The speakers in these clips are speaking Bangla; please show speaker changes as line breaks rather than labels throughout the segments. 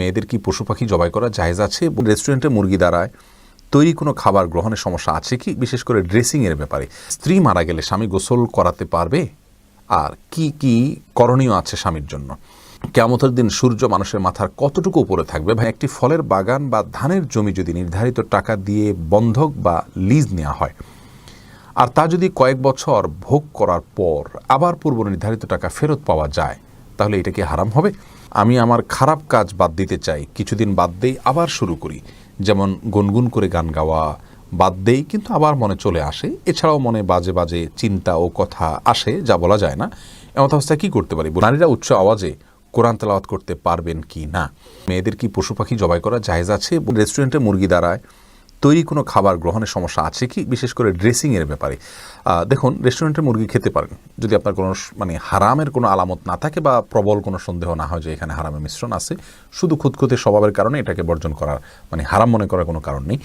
মেয়েদের কি পশু পাখি জবাই করা জায়েজ আছে? রেস্টুরেন্টে মুরগি দ্বারায় তৈরি কোনো খাবার গ্রহণের সমস্যা আছে কি? বিশেষ করে ড্রেসিংয়ের ব্যাপারে। স্ত্রী মারা গেলে স্বামী গোসল করাতে পারবে? আর কি কি করণীয় আছে স্বামীর জন্য? কেমতের দিন সূর্য মানুষের মাথার কতটুকু উপরে থাকবে? ভাই, একটি ফলের বাগান বা ধানের জমি যদি নির্ধারিত টাকা দিয়ে বন্ধক বা লিজ নেওয়া হয়, আর তা যদি কয়েক বছর ভোগ করার পর আবার পূর্ব নির্ধারিত টাকা ফেরত পাওয়া যায়, তাহলে এটা কি হারাম হবে? আমি আমার খারাপ কাজ বাদ দিতে চাই। কিছুদিন বাদ দেই আবার শুরু করি। যেমন গুনগুন করে গান গাওয়া বাদ দেই কিন্তু আবার মনে চলে আসে। এছাড়াও মনে বাজে বাজে চিন্তা ও কথা আসে, যা বলা যায় না। এমত অবস্থায় কী করতে পারি নারীরা উচ্চ আওয়াজে কোরআন তেলাওয়াত করতে পারবেন কি না? মেয়েদের কি পশু পাখি জবাই করা জাহেজ আছে? রেস্টুরেন্টে মুরগি দ্বারায় তৈরি কোনো খাবার গ্রহণের সমস্যা আছে কি? বিশেষ করে ড্রেসিংয়ের ব্যাপারে। দেখুন রেস্টুরেন্টে মুরগি খেতে পারেন। যদি আপনার কোনো মানে হারামের কোনো আলামত না থাকে বা প্রবল কোনো সন্দেহ না হয় যে এখানে হারামের মিশ্রণ আছে, শুধু খুদখুতে স্বভাবের কারণে এটাকে বর্জন করার মানে হারাম মনে করার কোনো কারণ নেই।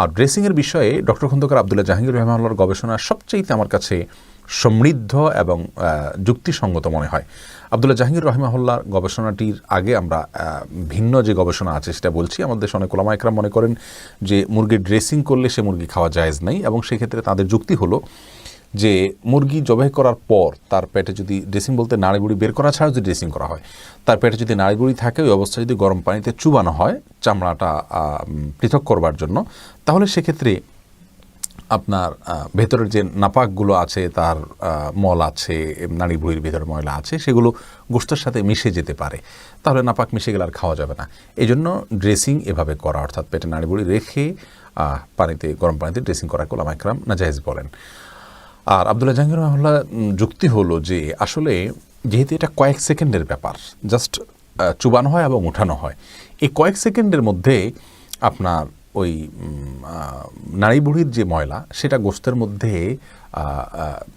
আর ড্রেসিংয়ের বিষয়ে ডক্টর খন্দকার আবদুল্লাহ জাহাঙ্গীর রহমান গবেষণা সবচেয়েতে আমার কাছে সমৃদ্ধ এবং যুক্তিসঙ্গত মনে হয়। আবদুল্লাহ জাহাঙ্গীর রহমাহুল্লার গবেষণাটির আগে আমরা ভিন্ন যে গবেষণা আছে সেটা বলছি। আমাদের দেশে অনেক ওলামা একরাম মনে করেন যে মুরগির ড্রেসিং করলে সে মুরগি খাওয়া জায়েজ নাই এবং সেক্ষেত্রে তাদের যুক্তি হলো যে মুরগি জবাই করার পর তার পেটে যদি ড্রেসিং বলতে নাড়িগুড়ি বের করা ছাড়া যদি ড্রেসিং করা হয়, তার পেটে যদি নাড়িগুড়ি থাকে, ওই অবস্থায় যদি গরম পানিতে চুবানো হয়, চামড়াটা পৃথক করবার জন্য, তাহলে সেক্ষেত্রে আপনার ভেতরের যে নাপাকগুলো আছে তার মল আছে নারী ভুঁড়ির ভেতরে ময়লা আছে সেগুলো গোষ্ঠের সাথে মিশে যেতে পারে। তাহলে নাপাক মিশে গেলে আর খাওয়া যাবে না। এই জন্য ড্রেসিং এভাবে করা অর্থাৎ পেটে নাড়ি ভুঁড়ি রেখে পানিতে গরম পানিতে ড্রেসিং করা কোলাম একরাম নাজাহেজ বলেন। আর আবদুল্লাহ জাহাঙ্গীর রহমাল্লাহ উম, যুক্তি হলো যে আসলে যেহেতু এটা কয়েক সেকেন্ডের ব্যাপার জাস্ট চুবানো হয় এবং উঠানো হয় এই কয়েক সেকেন্ডের মধ্যে আপনার ওই নারী বুড়ির যে ময়লা, সেটা গোস্তের মধ্যে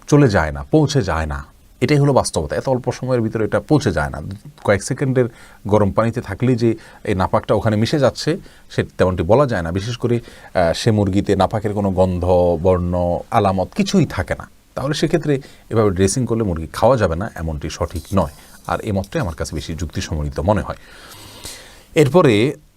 চলে যায় না, পৌঁছে যায় না। এটাই হলো বাস্তবতা। এত অল্প সময়ের ভিতরে এটা পৌঁছে যায় না। কয়েক সেকেন্ডের গরম পানিতে থাকলেই যে এই নাপাকটা ওখানে মিশে যাচ্ছে, সে তেমনটি বলা যায় না। বিশেষ করে সে মুরগিতে নাপাকের কোনো গন্ধ, বর্ণ, আলামত কিছুই থাকে না। তাহলে সেক্ষেত্রে এভাবে ড্রেসিং করলে মুরগি খাওয়া যাবে না, এমনটি সঠিক নয়। আর এই মতটাই আমার কাছে বেশি যুক্তি যুক্তিসম্মত মনে হয়। এরপরে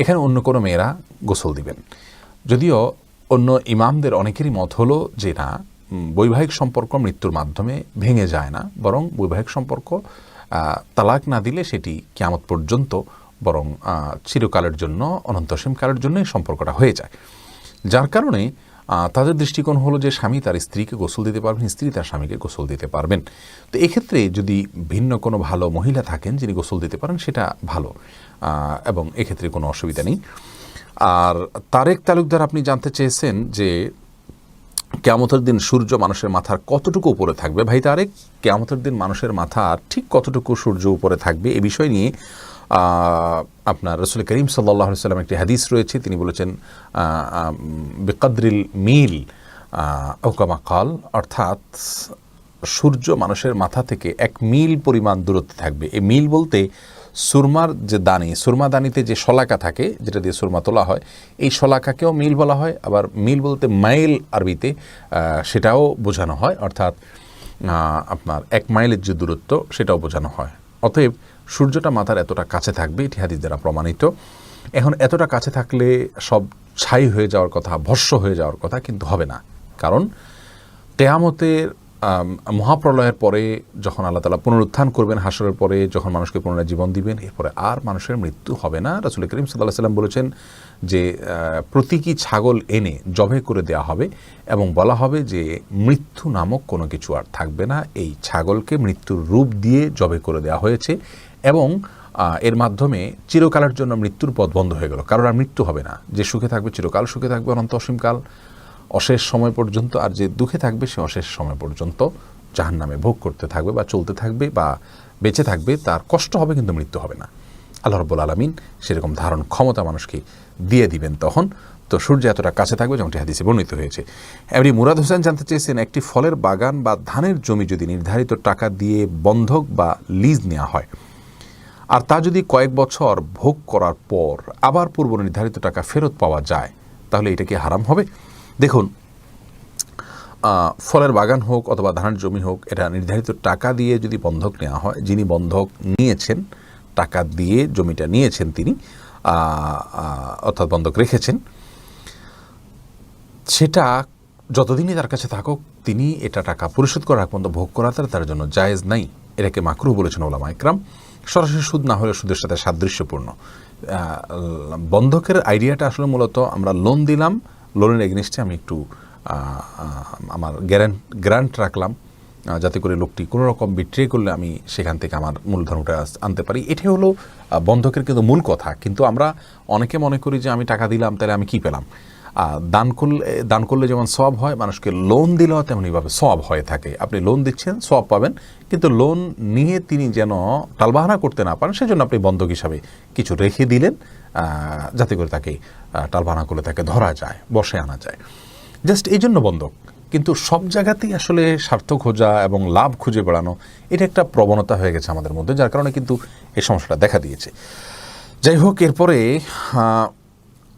এখানে অন্য কোনো মেয়েরা গোসল দিবেন। যদিও অন্য ইমামদের অনেকেরই মত হলো যে না বৈবাহিক সম্পর্ক মৃত্যুর মাধ্যমে ভেঙে যায় না, বরং বৈবাহিক সম্পর্ক তালাক না দিলে সেটি কেয়ামত পর্যন্ত বরং চিরকালের জন্য, অনন্তসীমকালের জন্যই সম্পর্কটা হয়ে যায়। যার কারণে তাদের দৃষ্টিকোণ হলো যে স্বামী তার স্ত্রীকে গোসল দিতে পারবেন, স্ত্রী তার স্বামীকে গোসল দিতে পারবেন। তো এক্ষেত্রে যদি ভিন্ন কোনো ভালো মহিলা থাকেন যিনি গোসল দিতে পারেন, সেটা ভালো এবং এক্ষেত্রে কোনো অসুবিধা নেই। আর তারেক তালুকদার আপনি জানতে চেয়েছেন যে কেয়ামতের দিন সূর্য মানুষের মাথার কতটুকু উপরে থাকবে? ভাই তারেক, কেয়ামতের দিন মানুষের মাথা ঠিক কতটুকু সূর্য উপরে থাকবে? এ বিষয় নিয়ে আপনার রসুল করিম সাল্লাহ সাল্লাম একটি হাদিস রয়েছে। তিনি বলেছেন বেকাদ্রিল মিল ওকামা কাল, অর্থাৎ সূর্য মানুষের মাথা থেকে এক মিল পরিমাণ দূরত্বে থাকবে। এই মিল বলতে সুরমার যে দানি, সুরমা দানিতে যে শলাকা থাকে, যেটা দিয়ে সুরমা তোলা হয়, এই শলাকাকেও মিল বলা হয়। আবার মিল বলতে মাইল আরবিতে সেটাও বোঝানো হয়। অর্থাৎ আপনার এক মাইলের যে দূরত্ব, সেটাও বোঝানো হয়। অতএব সূর্যটা মাথার এতটা কাছে থাকবে এটি হাদিস দ্বারা প্রমাণিত। এখন এতটা কাছে থাকলে সব ছাই হয়ে যাওয়ার কথা, ভস্য হয়ে যাওয়ার কথা কিন্তু হবে না। কারণ কেয়ামতের মহাপ্রলয়ের পরে যখন আল্লাহ তালা পুনরুত্থান করবেন হাসরের পরে, যখন মানুষকে পুনরায় জীবন দিবেন, এরপরে আর মানুষের মৃত্যু হবে না। রাসুল করিম সাল্লাহ সাল্লাম বলেছেন যে প্রতীকী ছাগল এনে জবে করে দেওয়া হবে এবং বলা হবে যে, মৃত্যু নামক কোনো কিছু আর থাকবে না। এই ছাগলকে মৃত্যুর রূপ দিয়ে জবে করে দেওয়া হয়েছে। এবং এর মাধ্যমে চিরকালের জন্য মৃত্যুর পথ বন্ধ হয়ে গেল। কারণ আর মৃত্যু হবে না। যে সুখে থাকবে চিরকাল সুখে থাকবে অনন্ত অসীমকাল। অশেষ সময় পর্যন্ত আর যে দুঃখে থাকবে সে অশেষ সময় পর্যন্ত জাহান নামে ভোগ করতে থাকবে বা চলতে থাকবে বা বেঁচে থাকবে। তার কষ্ট হবে কিন্তু মৃত্যু হবে না। আল্লাহ রব্বুল আলমিন সেরকম ধারণ ক্ষমতা মানুষকে দিয়ে দিবেন তখন। তো সূর্য এতটা কাছে থাকবে যেমনটি হাদিসে বর্ণিত হয়েছে। এমনি মুরাদ হোসেন জানতে চেয়েছেন, একটি ফলের বাগান বা ধানের জমি যদি নির্ধারিত টাকা দিয়ে বন্ধক বা লিজ নেওয়া হয় আর তা যদি কয়েক বছর ভোগ করার পর আবার পূর্ব নির্ধারিত টাকা ফেরত পাওয়া যায়, তাহলে এটা কি হারাম হবে? দেখুন ফলের বাগান হোক অথবা ধানের জমি হোক, এটা নির্ধারিত টাকা দিয়ে যদি বন্ধক নেওয়া হয়, যিনি বন্ধক নিয়েছেন, টাকা দিয়ে জমিটা নিয়েছেন তিনি অর্থাৎ বন্ধক রেখেছেন, সেটা যতদিনই তার কাছে থাকুক, তিনি এটা টাকা পরিশোধ করার পর্যন্ত ভোগ করা তার জন্য জায়েজ নাই। এটাকে মাকরু বলেছেন ওলামা ইকরাম সরাসরি সুদ না হলে সুদের সাথে সাদৃশ্যপূর্ণ। বন্ধকের আইডিয়াটা আসলে মূলত আমরা লোন দিলাম লোনের এগেনিস্টে আমি একটু আমার গ্যারান্ট গ্রান্ট রাখলাম যাতে করে লোকটি কোনো রকম বিট্রে করলে আমি সেখান থেকে আমার মূলধনটা আনতে পারি। এটাই হলো বন্ধকের কিন্তু মূল কথা। কিন্তু আমরা অনেকে মনে করি যে আমি টাকা দিলাম, তাহলে আমি কি পেলাম? দান করলে দান করলে যেমন সব হয়, মানুষকে লোন দিলেও তেমনইভাবে সব হয়ে থাকে। আপনি লোন দিচ্ছেন সব পাবেন, কিন্তু লোন নিয়ে তিনি যেন টালবাহানা করতে না পারেন, সেজন্য আপনি বন্ধক হিসাবে কিছু রেখে দিলেন যাতে করে তাকে টালবাহানা করলে তাকে ধরা যায়, বসে আনা যায়। জাস্ট এই জন্য বন্ধক। কিন্তু সব জায়গাতেই আসলে স্বার্থ খোঁজা এবং লাভ খুঁজে বেড়ানো, এটা একটা প্রবণতা হয়ে গেছে আমাদের মধ্যে, যার কারণে কিন্তু এই সমস্যাটা দেখা দিয়েছে। যাই হোক, এরপরে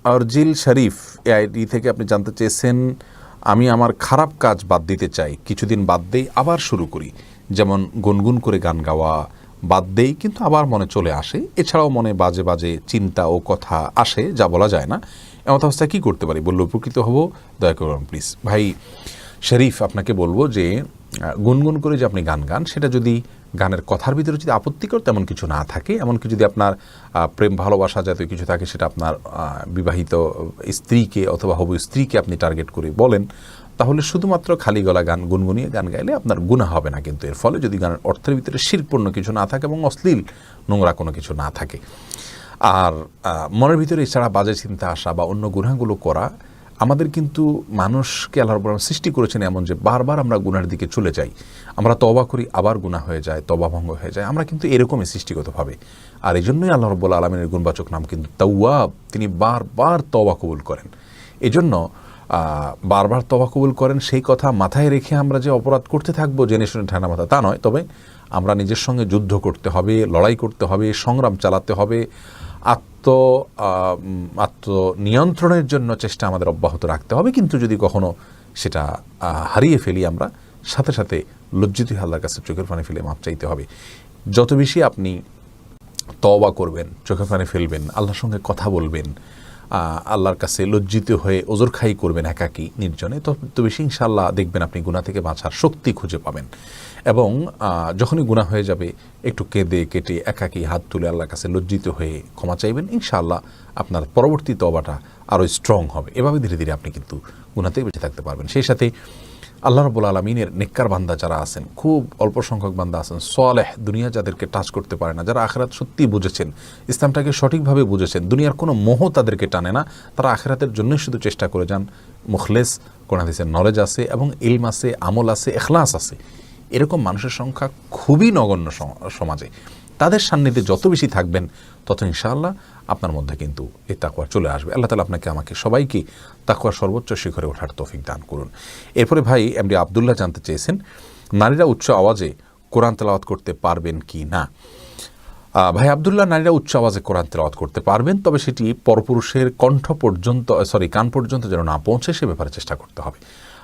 আহ, আরজিল শরীফ এ আইডি থেকে আপনি জানতে চেয়েছেন আমি আমার খারাপ কাজ বাদ দিতে চাই। কিছুদিন বাদ দেই আবার শুরু করি। যেমন গুনগুন করে গান গাওয়া বাদ দেই কিন্তু আবার মনে চলে আসে। এছাড়াও মনে বাজে বাজে চিন্তা ও কথা আসে যা বলা যায় না। এমন অবস্থায় কী করতে পারি? বললে উপকৃত হব। দয়া করুন প্লিজ ভাই শরীফ আপনাকে বলব যে গুনগুন করে যে আপনি গান গান সেটা যদি গানের কথার ভিতরে যদি আপত্তিকর তেমন কিছু না থাকে, এমনকি যদি আপনার প্রেম ভালোবাসা জাতীয় কিছু থাকে, সেটা আপনার বিবাহিত স্ত্রীকে অথবা হবু স্ত্রীকে আপনি টার্গেট করে বলেন, তাহলে শুধুমাত্র খালি গলা গান, গুনগুনিয়ে গান গাইলে আপনার গুণা হবে না। কিন্তু এর ফলে যদি গানের অর্থের ভিতরে শিরপূর্ণ কিছু না থাকে এবং অশ্লীল নোংরা কোনো কিছু না থাকে। আর মনের ভিতরে এছাড়া বাজে চিন্তা আসা বা অন্য গুণাগুলো করা আমাদের কিন্তু মানুষকে আল্লাহ আলামিন সৃষ্টি করেছেন এমন যে বারবার আমরা গুনার দিকে চলে যাই। আমরা তবা করি, আবার গুনাহ হয়ে যায় তবা ভঙ্গ হয়ে যায়। আমরা কিন্তু এরকমই সৃষ্টিগতভাবে। আর এই জন্যই আল্লাহ রব্বুল আলমিনের গুণবাচক নাম কিন্তু তাওয়াব। তিনি বারবার তবা কবুল করেন। এজন্য বারবার তবা কবুল করেন, সেই কথা মাথায় রেখে আমরা যে অপরাধ করতে থাকব, জেনে শুনে ঠান্ডা মাথা, তা নয়। তবে আমরা নিজের সঙ্গে যুদ্ধ করতে হবে, লড়াই করতে হবে, সংগ্রাম চালাতে হবে আত্ম আত্মনিয়ন্ত্রণের জন্য চেষ্টা আমাদের অব্যাহত রাখতে হবে। কিন্তু যদি কখনো সেটা হারিয়ে ফেলি আমরা, সাথে সাথে লজ্জিত আল্লাহর কাছে চোখের পানি ফেলে মাপ চাইতে হবে। যত বেশি আপনি তওবা করবেন, চোখের পানি ফেলবেন, আল্লাহর সঙ্গে কথা বলবেন আল্লাহর কাছে লজ্জিত হয়ে ওজোর খাই করবেন একাকি, নির্জনে। তো বেশি ইনশাল্লাহ দেখবেন আপনি গুণা থেকে বাঁচার শক্তি খুঁজে পাবেন। এবং যখনই গুণা হয়ে যাবে, একটু কেঁদে কেটে একাকি হাত তুলে আল্লাহর কাছে লজ্জিত হয়ে ক্ষমা চাইবেন। ইনশাল্লাহ আপনার পরবর্তী তবাটা আরও স্ট্রং হবে। এভাবে ধীরে ধীরে আপনি কিন্তু গুণা থেকে বেঁচে থাকতে পারবেন। সেই সাথে আল্লাহ রবুল আলমিনের নেককার বান্দা যারা আছেন, খুব অল্প সংখ্যক বান্দা আছেন সোয়ালেহ দুনিয়া যাদেরকে টাচ করতে পারে না, যারা আখেরাত সত্যি বুঝেছেন, ইসলামটাকে সঠিকভাবে বুঝেছেন, দুনিয়ার কোনো মোহ তাদেরকে টানে না, তারা আখেরাতের জন্যই শুধু চেষ্টা করে যান। মুখলেস, কোন হাদিসের নলেজ আছে এবং ইলম আছে, আমল আছে এখলাস আছে। এরকম মানুষের সংখ্যা খুবই নগণ্য সম- সমাজে। তাদের সান্নিধ্যে যত বেশি থাকবেন, তত ইনশাআল্লাহ আপনার মধ্যে কিন্তু এই তাকুয়া চলে আসবে। আল্লাহ তালা আপনাকে, আমাকে সবাইকে তাকুয়ার সর্বোচ্চ শিখরে ওঠার তৌফিক দান করুন। এরপরে ভাই এমডি আবদুল্লাহ জানতে চেয়েছেন, নারীরা উচ্চ আওয়াজে কোরআন তেলাওয়াত করতে পারবেন কি না? ভাই, আবদুল্লাহ, নারীরা উচ্চ আওয়াজে কোরআন তেলাওয়াত করতে পারবেন, তবে সেটি পরপুরুষের কণ্ঠ পর্যন্ত সরি কান পর্যন্ত যেন না পৌঁছে সে ব্যাপারে চেষ্টা করতে হবে।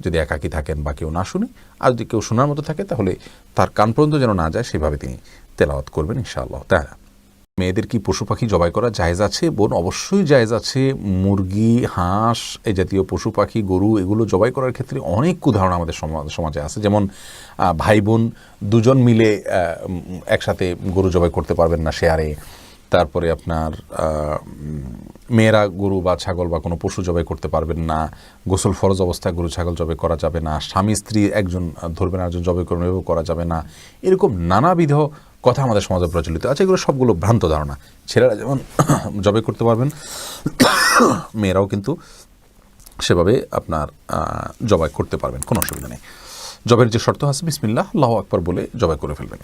যদি একাকী থাকেন বা কেউ না শুনে, আর যদি কেউ শোনার মতো থাকে, তাহলে তার কান পর্যন্ত যেন না যায়, সেভাবে তিনি তেলাওয়াত করবেন ইনশাআল্লাহ। তাই মেয়েদের কি পশু পাখি জবাই করা জায়েজ আছে? বোন, অবশ্যই জায়েজ আছে। মুরগি, হাঁস এই জাতীয় পশু পাখি, গরু, এগুলো জবাই করার ক্ষেত্রে অনেক উদাহরণ আমাদের সমা- সমাজে আছে। যেমন ভাই বোন দুজন মিলে একসাথে গরু জবাই করতে পারবেন না শেয়ারে। তারপরে আপনার মেয়েরা গরু বা ছাগল বা কোনো পশু জবাই করতে পারবেন না, গোসল ফরজ অবস্থায় গরু ছাগল জবাই করা যাবে না, স্বামী স্ত্রী একজন ধরবেন একজন জবাই করবেন এভাবে করা যাবে না। এরকম নানাবিধ কথা আমাদের সমাজে প্রচলিত আছে, এগুলো সবগুলো ভ্রান্ত ধারণা। ছেলেরা যেমন জবাই করতে পারবেন, মেয়েরাও কিন্তু সেভাবে আপনার জবাই করতে পারবেন, কোনো অসুবিধা নেই। জবের যে শর্ত আছে, বিসমিল্লাহ, আল্লাহ আকবর বলে জবাই করে ফেলবেন।